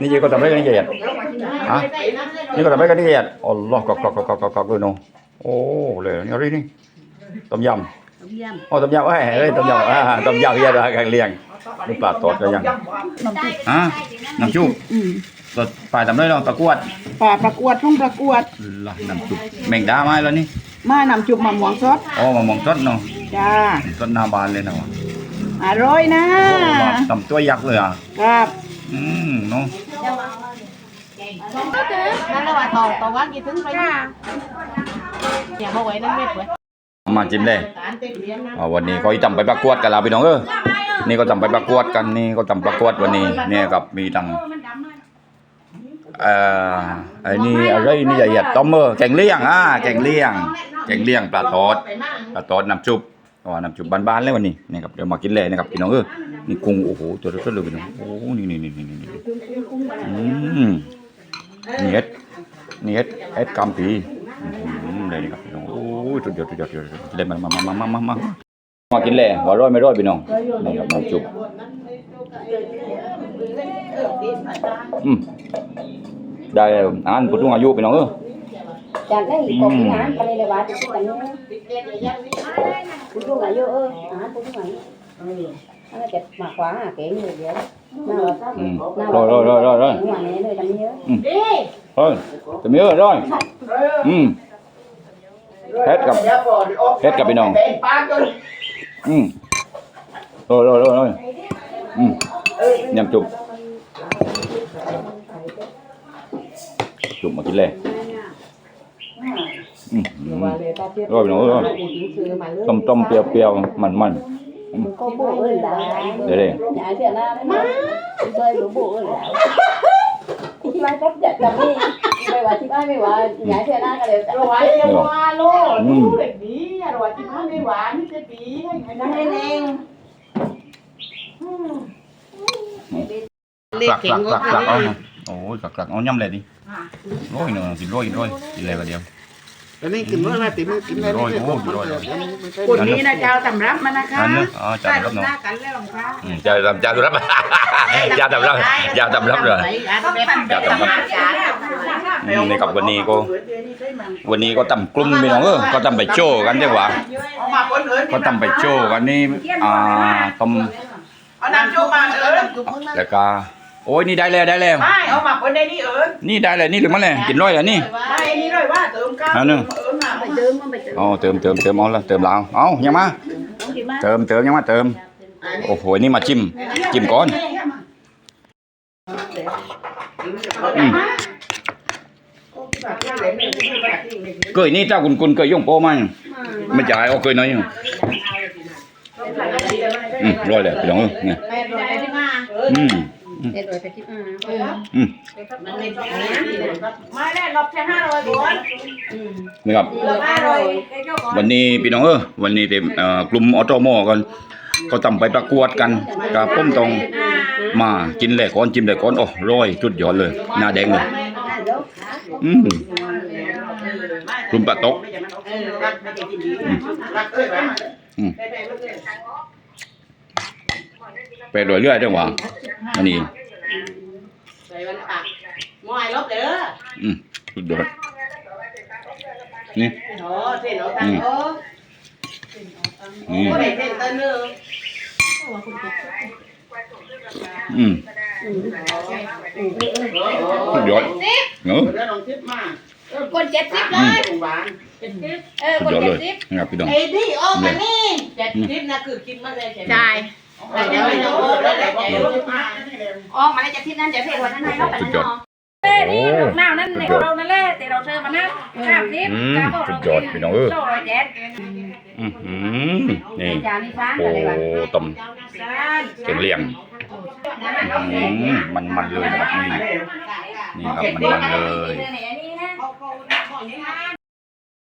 นี่จีก็ทำได้กันนี่เหยียดฮะนี่ก็ทำได้กันนี่เหยียดอ๋อลอกกอกกอกกอกกอกกอกเลยเนาะโอ้เลยนี่อะไรนี่ต้มยำอ๋อต้มยำเอ้ยเอ้ยต้มยำอ่าต้มยำเฮียดาแกงเลียงนี่ปลาตอดกันยังฮะน้ำจุ๊บอืมตอดปลาทำได้ลองตะกวดป่าประกวดทุ่งประกวดละน้ำจุ๊บแมงดาไม้แล้วนี่ไมานำจุบมะม่วงสดอ๋อมามองต้นเนาะจ้าต้นหน้าบานเลยนะวะ อร่อยนะโอ้ว่าตำตัวยักษ์เลยอะ ครับอืมเนาะนั่นแหละว่าต่อต่อว่ากี่ถึงไปอย่ามาไว้นั่นไม่เปิดมาจิ้มเลยการเต็มเลี้ยงนะอ่าวันนี้เขาทำไปประกวดกันแล้วพี่น้องเออนี่ก็ทำไปประกวดกันนี่ก็ทำประกวดวันนี้เนี่ยกับมีตังเอ่อไอ้นี่อะไรนี่ละเอียดต้มเมอร์แกงเลี่ยงอ่าแกงเลี่ยงแกงเลี่ยงปลาทอดปลาทอดน้ำจุบ อ๋อน้ำจุบบานๆเลยวันนี้นี่ครับเดี๋ยวมากินเลยนะครับพี่น้องเออนี่กุ้งโอ้โหตัวเล็กๆเลยพี่น้องโอ้นี่นี่นี่นี่นี่อืมนี่เอ็ดนี่เอ็ดเอ็ดกำปีอืมเลยนี่ครับพี่น้องโอ้ยสุดยอดสุดยอดสุดยอดเลยมามามามามามามากินแหล่ว่าร้อยไม่ร้อยพี่น้องนี่ครับน้ำจุบอืมได้อาหารผู้สูงอายุพี่น้องเออ Chẳng cái gì còn cái án, cái này là bà thì cái này cũng chung là vô ơ, án cũng chung là nó là chật mà khóa à kể người vậy nào là sao อืมร้อยร้อยร้อยร้อยร้อย ngoài này nơi đâm nhớ ร้อยจะมีเออร้อยอืมเฮ็ดกับเฮ็ดกับพี่น้องอืมร้อยร้อยร้อยร้อยอืมยำจุบจุบมากินเลยอืมอืม ร้อยพี่น้องร้อยต้มต้มเปรี้ยวเปรี้ยวมันมัน có bộ ơi là เดี๋ยวเดี๋ยว nhà chị là má bơi bố bộ ơi là chị mai cách giật là đi mày bảo chị mai mày bảo nhà chị là cái đều รวยยังว่าโลดูเด็กดีอร่อยที่พันไม่หวานนี่จะปีให้ไงนะ nên em กลักกลักกลักกลักเอานะโอ้ยกลักกลักเอาย่ำเลยดิโรยหนึ่งกินโรยกินโรยกินอะไรก็เดียว อันนี้กินเมื่อไรติมือกินกินโรยโอ้กินโรยคนนี้นะเจ้าตำรับมานะคะอันนึงอ๋อจ่ายรับเนาะกันแล้วหรอคะอืมจ่ายรับจ่ายรับจ่ายรับจ่ายรับเลยจ่ายรับอืมนี่ครับวันนี้ก็ วันนี้ก็ตำกลุ่มพี่น้องเออก็ตำไปโจ้กันดีกว่าก็ตำไปโจ้กันนี่อ่าต้มเอาน้ำจุบมาเออแล้วก็ โอ้ยนี่ได้แล้วได้แล้วไม่เอามาคนได้นี่เอิญนี่ได้แล้วนี่หรือมันเลยกินร้อยอะนี่ไม่นี่เลยว่าเติมข้าวอันนึงเอิญมา mày đơm mày tự อ๋อเติมเติมเติมเอาละเติมแล้วเอายังมา không chị má เติมเติมยังมาเติมโอ้โหนี่มาจิ้มจิ้มก่อนอืมเกยนี่เจ้าคุณคุณเกยย่งโป้มั้งไม่จ่ายเอาเกยน้อยอยู่อืมร้อยเลยพี่น้องเอ้ยเนี่ยแปดร้อย ที่มาอืม để rồi phải chị má อืมมันไม่ต้องนี้ไม่ได้ลบแค่ห้าร้อยบาทนี่ครับ ลบห้าร้อยวันนี้พี่น้องเออวันนี้เต็มเอ่อกลุ่มออโตโมกันก็ทำไปประกวดกันกับปุ้มตรงมากินแหลกก้อนจิ้มแหลกก้อนโอ้ร้อยจุดยอดเลย หน้าแดงเลยอืมกลุ่มปะโต๊ะอืมไปรวย เรื่อยจังหวะอันนี้ใส่วันตักมวยลบเด้ออืมสุดยอดนี่โอ้เส้นเอาตังโอ้นี่โอ้เด็กเส้นต้นนึงอืมสุดยอดเนอะแล้วลองทิปมา con chết tiếp อืมหวาน ơ สุดยอ con ดเลย chết tiếp นะครับพี่น้องไอ้ดิโอ้มานี่เจ็ดคลิปนะคือคลิปมาเลยใช่ไหม Trời แต่ยังไม่รู้แล้วแต่ใจรู้ Ô mà đây chặt thịt nên chặt thịt rồi nên hay nó phải สุดยอด nó โอ้ nào nên để đầu nó lên để đầu chơi mà nát làm tiếp Ừ, cá bò suốt đầu yọt, tiên. mày nói ư. Rồi rồi chết อื้อหือนี่ chả đi phán โอ้ rồi đây bạn ต้มเสียงเลียงอืมมันมันๆเลยนะครับนี่นี่ครับมันมันๆเลย